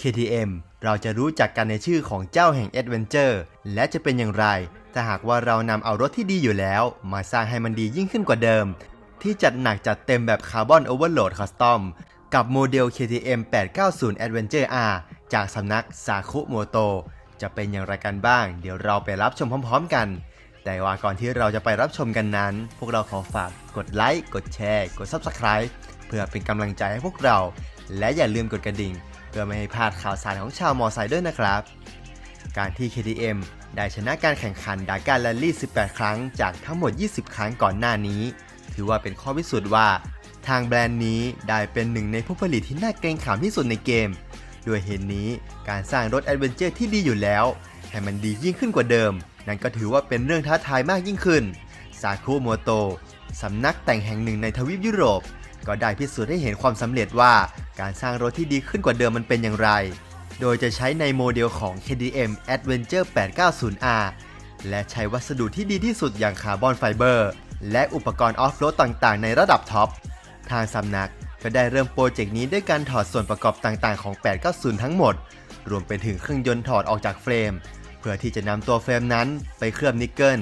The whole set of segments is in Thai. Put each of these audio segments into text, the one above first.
KTM เราจะรู้จักกันในชื่อของเจ้าแห่ง Adventure และจะเป็นอย่างไร ถ้าหากว่าเรานำเอารถที่ดีอยู่แล้ว มาสร้างให้มันดียิ่งขึ้นกว่าเดิม ที่จัดหนักจัดเต็มแบบคาร์บอนโอเวอร์โหลดคัสตอมกับโมเดล KTM 890 Adventure R จากสำนักซาคุโมโตจะเป็นอย่างไรกันบ้าง เดี๋ยวเราไปรับชมพร้อม ๆ กัน แต่ว่าก่อนที่เราจะไปรับชมกันนั้น พวกเราขอฝากกดไลค์ กดแชร์ กด Subscribe เพื่อเป็นกำลังใจให้พวกเรา และอย่าลืมกดกระดิ่ง เพื่อไม่ให้พลาดข่าวสารของชาวมอไซค์ด้วยนะครับ การที่ KTM ได้ชนะการแข่งขันดาการแรลลี่ 18 ครั้งจากทั้งหมด 20 ครั้งก่อนหน้านี้ ถือว่าเป็นข้อพิสูจน์ว่า ทางแบรนด์นี้ได้เป็นหนึ่งในผู้ผลิตที่น่าเกรงขามที่สุดในเกม ด้วยเหตุนนี้การสร้างรถแอดเวนเจอร์ที่ดีอยู่แล้ว ให้มันดียิ่งขึ้นกว่าเดิม นั่นก็ถือว่าเป็นเรื่องท้าทายมากยิ่งขึ้นซาคุโมโตสำนักแต่งแห่งหนึ่งในทวีปยุโรป ก็ได้พิสูจน์ให้เห็นความสำเร็จว่าการสร้างรถที่ดีขึ้นกว่าเดิมมันเป็นอย่างไร โดยจะใช้ในโมเดลของ KTM Adventure 890R และใช้วัสดุที่ดีที่สุดอย่างคาร์บอนไฟเบอร์ และอุปกรณ์ออฟโรดต่างๆ ในระดับท็อป ทางสำนักก็ได้เริ่มโปรเจกต์นี้ด้วยการถอดส่วนประกอบต่างๆ ของ 890 ทั้งหมด รวมไปถึงเครื่องยนต์ถอดออกจากเฟรม เพื่อที่จะนำตัวเฟรมนั้นไปเคลือบนิกเกิล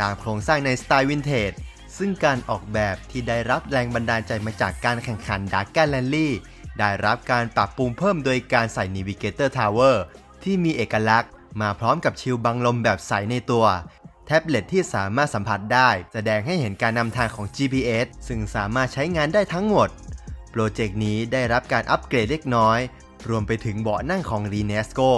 ตามโครงสร้างในสไตล์วินเทจ ซึ่งการออกแบบที่ได้รับแรงบันดาลใจมาจากการแข่งขันดาร์กแกนแลนลี่ได้รับการปรับปรุงเพิ่มโดยการใส่ Navigator Tower ที่มีเอกลักษณ์ มาพร้อมกับชิลบังลมแบบใสในตัว แท็บเล็ตที่สามารถสัมผัสได้ แสดงให้เห็นการนำทางของ GPS ซึ่งสามารถใช้งานได้ทั้งหมด โปรเจกต์นี้ได้รับการอัปเกรดเล็กน้อย รวมไปถึงเบาะนั่งของ r e n e s c o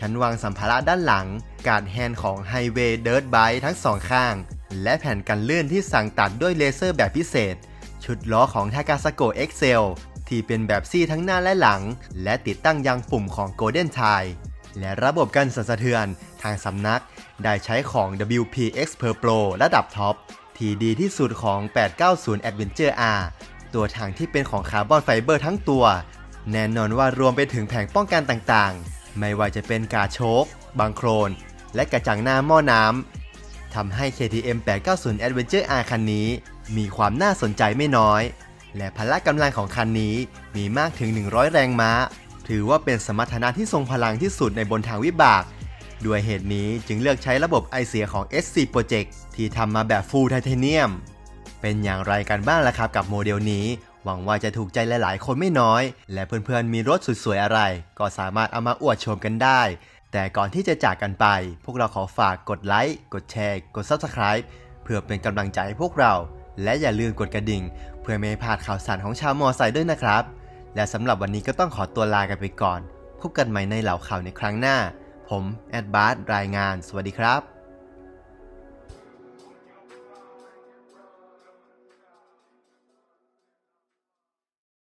ชั้นวางสัมภาระด้านหลัง การแฮนด์ของ Highway Dirt Bike ทั้งสองข้าง และแผ่นกันเลื่อนที่สั่งตัดด้วยเลเซอร์แบบพิเศษ ชุดล้อของ Takasako Excel ที่เป็นแบบซี่ทั้งหน้าและหลัง และติดตั้งยังปุ่มของ Golden Tie และระบบกันสั่นสะเทือนทางสำนักได้ใช้ของ WPX Per Pro ระดับท็อป ที่ดีที่สุดของ 890 Adventure R ตัวถังที่เป็นของคาร์บอนไฟเบอร์ทั้งตัว แน่นอนว่ารวมไปถึงแผงป้องกันต่างๆ ไม่ว่าจะเป็นกาโชกบังโครน และกระจังหน้าหม้อน้ำ ทำให้ KTM 890 Adventure R คันนี้ มีความน่าสนใจไม่น้อย และพละกำลังของคันนี้มีมากถึง 100 แรงม้า ถือว่าเป็นสมรรถนะที่ทรงพลังที่สุดในบนทางวิบาก ด้วยเหตุนี้จึงเลือกใช้ระบบไอเสียของ SC Project ที่ทำมาแบบฟูลไทเทเนียม เป็นอย่างไรกันบ้างล่ะครับกับโมเดลนี้หวังว่าจะถูกใจหลาย ๆ คนไม่น้อย และเพื่อน ๆ มีรถสวย ๆ อะไร ก็สามารถเอามาอวดชมกันได้ แต่ก่อนที่จะจากกันไป พวกเราขอฝากกดไลค์ กดแชร์ กด Subscribe เพื่อเป็นกำลังใจให้พวกเรา และอย่าลืมกดกระดิ่ง เพื่อไม่ให้พลาดข่าวสารของชาวมอไซค์ด้วยนะครับ และสำหรับวันนี้ก็ต้องขอตัวลากันไปก่อน พบกันใหม่ในเหล่าข่าวในครั้งหน้า ผมแอดบาร์รายงาน สวัสดีครับ